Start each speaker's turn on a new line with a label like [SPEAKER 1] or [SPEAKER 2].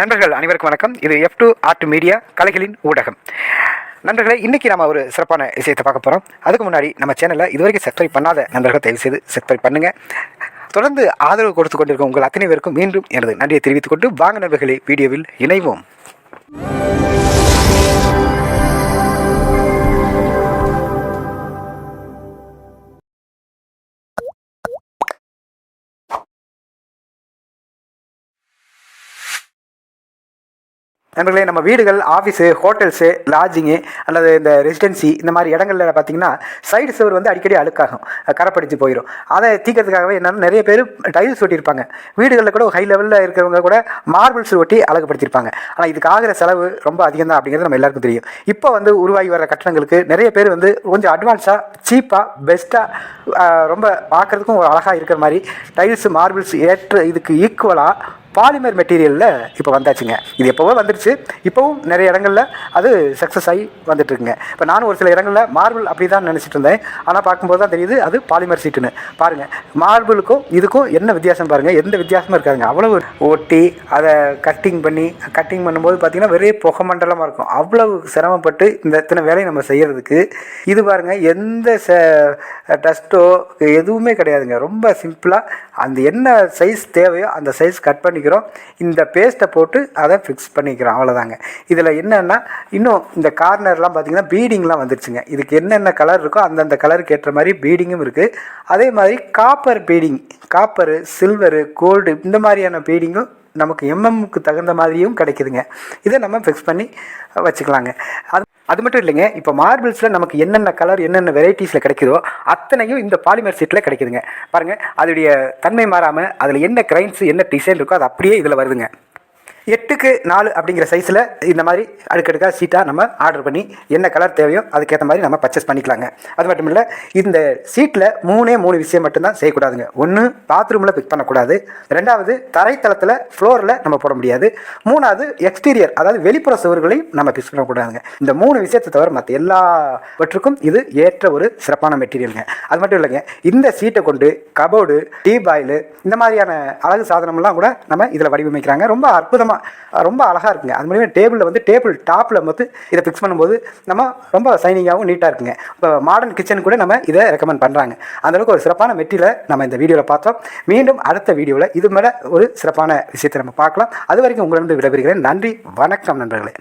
[SPEAKER 1] நண்பர்கள் அனைவருக்கும் வணக்கம். இது எஃப் டூ ஆர்ட் மீடியா கலைகளின் ஊடகம். நண்பர்களே இன்றைக்கி நம்ம ஒரு சிறப்பான விஷயத்தை பார்க்க போகிறோம் அதுக்கு முன்னாடி நம்ம சேனலில் இதுவரைக்கும் சப்ஸ்கிரைப் பண்ணாத நண்பர்கள் தயவு செய்து சப்ஸ்கிரைப் பண்ணுங்கள் தொடர்ந்து ஆதரவு கொடுத்து கொண்டிருக்கும் உங்கள் அத்தனை பேருக்கும் மீண்டும் எனது நன்றியை தெரிவித்துக் கொண்டு வாங்க நண்பர்களே வீடியோவில் இணைவோம். நண்பர்களே நம்ம வீடுகள் ஆஃபீஸு ஹோட்டல்ஸு லாட்ஜிங்கு அல்லது இந்த ரெசிடென்சி இந்த மாதிரி இடங்களில் பார்த்தீங்கன்னா சைடு சுவர் வந்து அடிக்கடி அழுக்காகும். கரைப்படிச்சு போயிடும் அதை தீக்கிறதுக்காகவே என்னென்னா நிறைய பேர் டைல்ஸ் ஒட்டியிருப்பாங்க. வீடுகளில் கூட ஹை லெவலில் இருக்கிறவங்க கூட மார்பிள்ஸ் ஒட்டி அழகுப்படுத்திருப்பாங்க ஆனால் இதுக்கு ஆகிற செலவு ரொம்ப அதிகம் தான் அப்படிங்கிறது நம்ம எல்லாருக்கும் தெரியும். இப்போ வந்து உருவாகி வர கட்டணங்களுக்கு நிறைய பேர் வந்து கொஞ்சம் அட்வான்ஸாக சீப்பாக பெஸ்ட்டாக ரொம்ப பார்க்குறதுக்கும் ஒரு அழகாக இருக்கிற மாதிரி டைல்ஸு மார்பிள்ஸ் ஏற்ற இதுக்கு ஈக்குவலாக பாலிமர் மெட்டீரியலில் இப்போ வந்தாச்சுங்க. இது எப்போவோ வந்துடுச்சு இப்போவும் நிறைய இடங்களில் அது சக்ஸஸ் ஆகி வந்துட்டுருக்குங்க. இப்போ நானும் ஒரு சில இடங்களில் மார்பிள் அப்படி தான் நினச்சிட்டு இருந்தேன். ஆனால் பார்க்கும்போது தான் தெரியுது அது பாலிமர் சீட்டுன்னு. பாருங்கள் மார்பிளுக்கும் இதுக்கும் என்ன வித்தியாசம் பாருங்கள் எந்த வித்தியாசமும் இருக்காதுங்க. அவ்வளவு ஒட்டி அதை கட்டிங் பண்ணி கட்டிங் பண்ணும்போது பார்த்திங்கன்னா வெறும் புகை மண்டலமாக இருக்கும். அவ்வளவு சிரமப்பட்டு இந்த இத்தனை வேலையை நம்ம செய்கிறதுக்கு இது பாருங்கள் எந்த ச டஸ்ட்டோ எதுவுமே கிடையாதுங்க. ரொம்ப சிம்பிளாக அந்த என்ன சைஸ் தேவையோ அந்த சைஸ் கட் பண்ணி பண்ணிக்கிறோம். இந்த பேஸ்ட்டை போட்டு அதை ஃபிக்ஸ் பண்ணிக்கிறோம். அவ்வளோதாங்க இதில் என்னென்னா இன்னும் இந்த கார்னர்லாம் பார்த்திங்கன்னா பீடிங்லாம் வந்துருச்சுங்க. இதுக்கு என்னென்ன கலர் இருக்கோ அந்தந்த கலருக்கு ஏற்ற மாதிரி பீடிங்கும் இருக்குது அதே மாதிரி copper beading copper silver gold இந்த மாதிரியான பீடிங்கும் நமக்கு எம்எம்க்கு தகுந்த மாதிரியும் கிடைக்குதுங்க. இதை நம்ம ஃபிக்ஸ் பண்ணி வச்சுக்கலாங்க. அது அது மட்டும் இல்லைங்க இப்போ மார்பிள்ஸில் நமக்கு என்னென்ன கலர் என்னென்ன வெரைட்டிஸில் கிடைக்குதோ அத்தனையும் இந்த பாலிமர் சீட்டில் கிடைக்குதுங்க. பாருங்கள் அதோடைய தன்மை மாறாமல் அதில் என்ன கிரைன்ஸ் என்ன டிசைன் இருக்கோ அது அப்படியே இதில் வருதுங்க. எட்டுக்கு நாலு அப்படிங்கிற சைஸில் இந்த மாதிரி அடுக்கடுக்காக சீட்டாக நம்ம ஆர்டர் பண்ணி என்ன கலர் தேவையோ அதுக்கேற்ற மாதிரி நம்ம பர்ச்சேஸ் பண்ணிக்கலாங்க. அது மட்டும் இல்லை இந்த சீட்டில் மூணே மூணு விஷயம் மட்டும்தான் செய்யக்கூடாதுங்க. ஒன்று பாத்ரூமில் பிக் பண்ணக்கூடாது. ரெண்டாவது தரைத்தளத்தில் ஃப்ளோரில் நம்ம போட முடியாது. மூணாவது எக்ஸ்டீரியர் அதாவது வெளிப்புற சுவர்களையும் நம்ம பிக்ஸ் பண்ணக்கூடாதுங்க. இந்த மூணு விஷயத்தை தவிர மற்ற எல்லாவற்றுக்கும் இது ஏற்ற ஒரு சிறப்பான மெட்டீரியலுங்க அது மட்டும் இல்லைங்க இந்த சீட்டை கொண்டு கபோர்டு டீ பாயில் இந்த மாதிரியான அழகு சாதனம்லாம் கூட நம்ம இதில் வடிவமைக்கிறாங்க. ரொம்ப அற்புதமாக ரொம்ப அழகாக இருக்குங்க. அது மூலியமாக டேபிளில் வந்து டேபிள் டாப்பில் வந்து இதை ஃபிக்ஸ் பண்ணும்போது நம்ம ரொம்ப சைனிங்காகவும் நீட்டாக இருக்குங்க. இப்போ மாடர்ன் கிச்சன் கூட நம்ம இதை ரெக்கமெண்ட் பண்ணுறாங்க அந்தளவுக்கு ஒரு சிறப்பான மெட்டீரியலை நம்ம இந்த வீடியோவில் பார்த்தோம். மீண்டும் அடுத்த வீடியோவில் இது மேலே ஒரு சிறப்பான விஷயத்தை நம்ம பார்க்கலாம். அது வரைக்கும் உங்களிடம் விடைபெறுகிறேன். நன்றி. வணக்கம் நண்பர்களே.